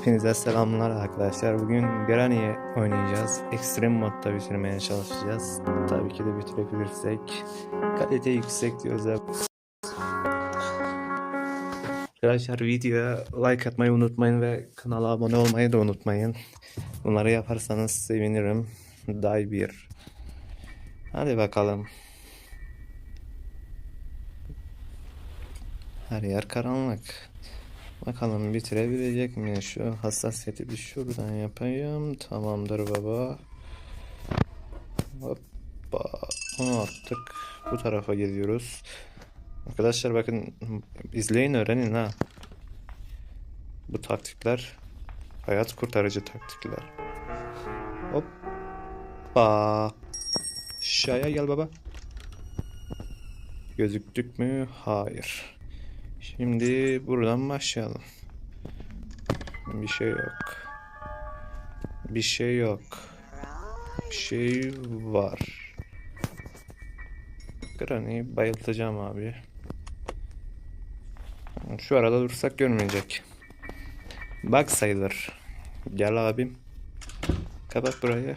Hepinize selamlar arkadaşlar. Bugün Granny'e oynayacağız. Extreme modda bitirmeye çalışacağız. Tabii ki de bitirebilirsek. Kalite yüksek diyoruz. Arkadaşlar videoya like atmayı unutmayın ve kanala abone olmayı da unutmayın. Bunları yaparsanız sevinirim. Day 1. Hadi bakalım. Her yer karanlık. Bakalım bitirebilecek mi? Şu hassasiyeti bir şuradan yapayım. Tamamdır baba. Hoppa. Onu attık. Bu tarafa geliyoruz. Arkadaşlar bakın izleyin öğrenin ha. Bu taktikler hayat kurtarıcı taktikler. Hoppa. Aşağıya gel baba. Gözüktük mü? Hayır. Şimdi buradan başlayalım. Bir şey yok. Bir şey yok. Bir şey var. Granny'i bayıltacağım abi. Şu arada dursak görmeyecek. Bak sayılır. Gel abim. Kapat burayı.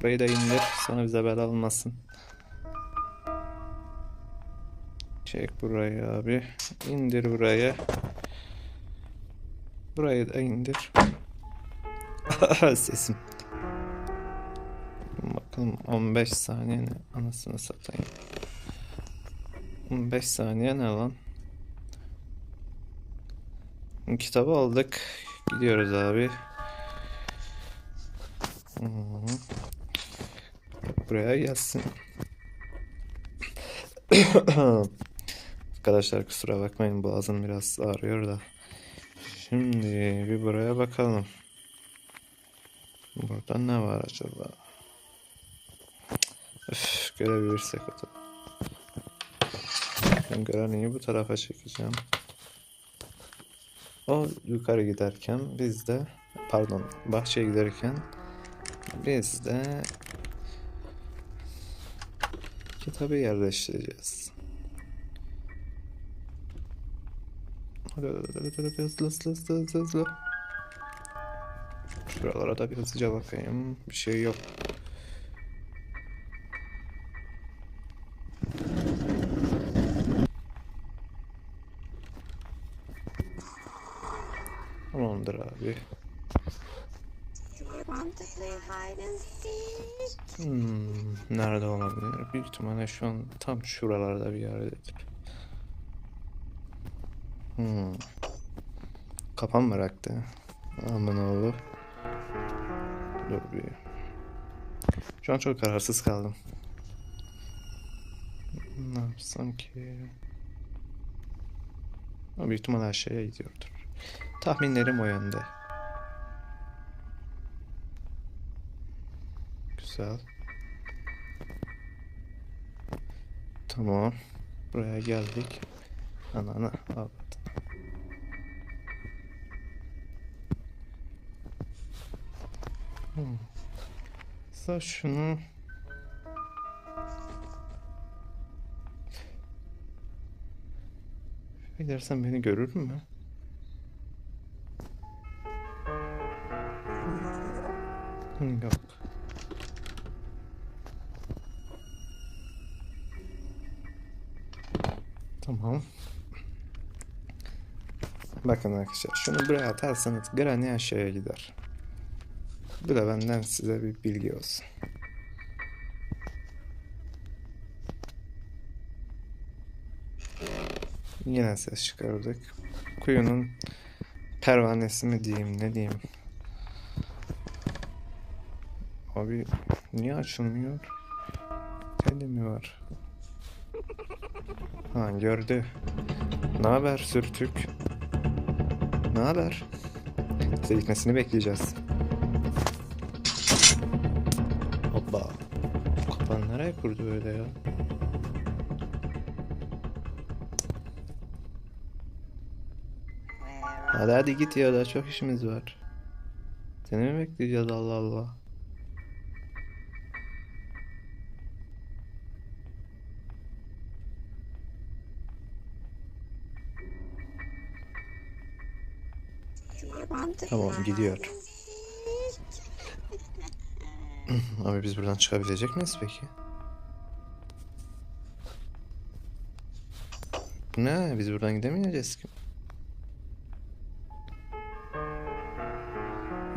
Burayı da indir. Sonra bize bela olmasın. Çek burayı abi. İndir buraya. Burayı da indir. Sesim. Bakalım 15 saniye ne? Anasını satayım. 15 saniye ne lan? Kitabı aldık. Gidiyoruz abi. Buraya gelsin. Arkadaşlar kusura bakmayın boğazım biraz ağrıyor da. Şimdi bir buraya bakalım. Burada ne var acaba? Üf, görebilirsek o da. Ben Granny'i bu tarafa çekeceğim. O yukarı giderken biz de pardon bahçeye giderken biz de kitabı yerleştireceğiz. Hadi hadi hadi hadi hadi hızlı hızlı hızlı hızlı hızlı. Şuralara da bir hızlıca bakayım. Bir şey yok. Tamamdır abi. Hmm, nerede olabilir? Büyük ihtimalle şu an tam şuralarda bir yerdedir. Hmm. Kafam bıraktı. Aman oğlu. Dur bir. Şu an çok kararsız kaldım. Ne yapsam ki? Ama büyük ihtimalle aşağıya gidiyordur. Tahminlerim o yönde. Güzel. Tamam. Buraya geldik. Ana ana. Al. Hmm. Sa şunu Gidersen beni görür mü? Yok. Tamam. Bakın arkadaşlar şunu buraya atarsanız Granny aşağıya gider. Bu da benden size bir bilgi olsun. Yine ses çıkardık. Kuyunun pervanesi mi diyeyim ne diyeyim. Abi niye açılmıyor? Teli mi var? Ha gördü. Ne haber sürtük? Ne haber? Size gitmesini bekleyeceğiz. Nereye kurdu öyle ya? Hadi hadi git ya daha çok işimiz var. Seni mi bekleyeceğiz Allah Allah. Tamam, gidiyor. Abi biz buradan çıkabilecek miyiz peki? Ne? Biz buradan gidemeyeceğiz ki.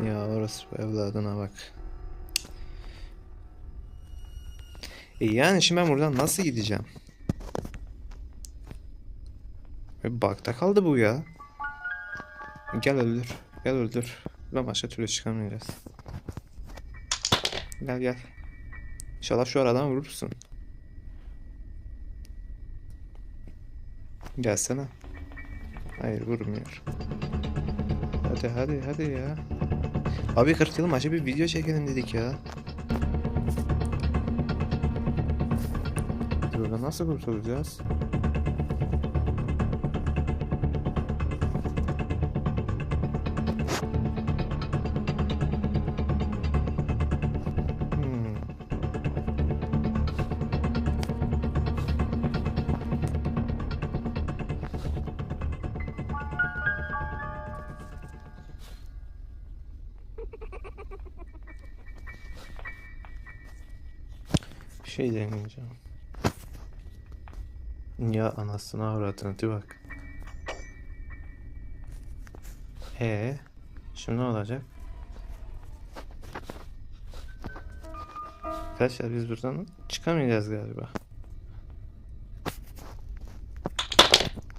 Ya orası evladına bak. E yani şimdi ben buradan nasıl gideceğim? Ve bakta kaldı bu ya. Gel öldür. Gel öldür. Ben başka türlü çıkamayacağız. Gel gel. İnşallah şu aradan vurursun. Gelsene. Hayır vurmuyor. Hadi hadi hadi ya. Abi 40 yıl maçı bir video çekelim dedik ya. Burada nasıl kurtulacağız? Şey deneyeceğim. Ya anasını avradını bir bak. E şimdi ne olacak? Arkadaşlar biz buradan çıkamayacağız galiba.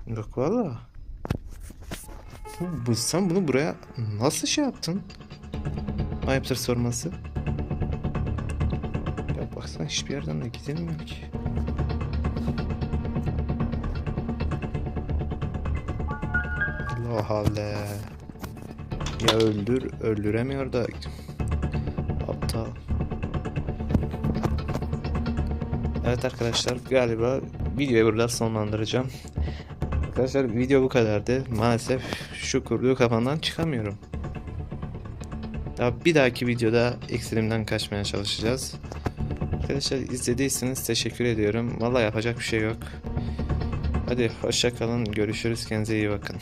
Yok valla. Bu- sen bunu buraya nasıl şey yaptın? Ayıptır sorması. Baksana hiçbir yerden de gidilmiyor ki. Allah havle. Ya öldür, öldüremiyor da. Aptal. Evet arkadaşlar galiba videoyu burada sonlandıracağım. Arkadaşlar video bu kadardı. Maalesef şu kurduğu kafandan çıkamıyorum. Daha bir dahaki videoda ekstremden kaçmaya çalışacağız. Arkadaşlar izlediyseniz teşekkür ediyorum. Vallahi yapacak bir şey yok. Hadi hoşça kalın. Görüşürüz. Kendinize iyi bakın.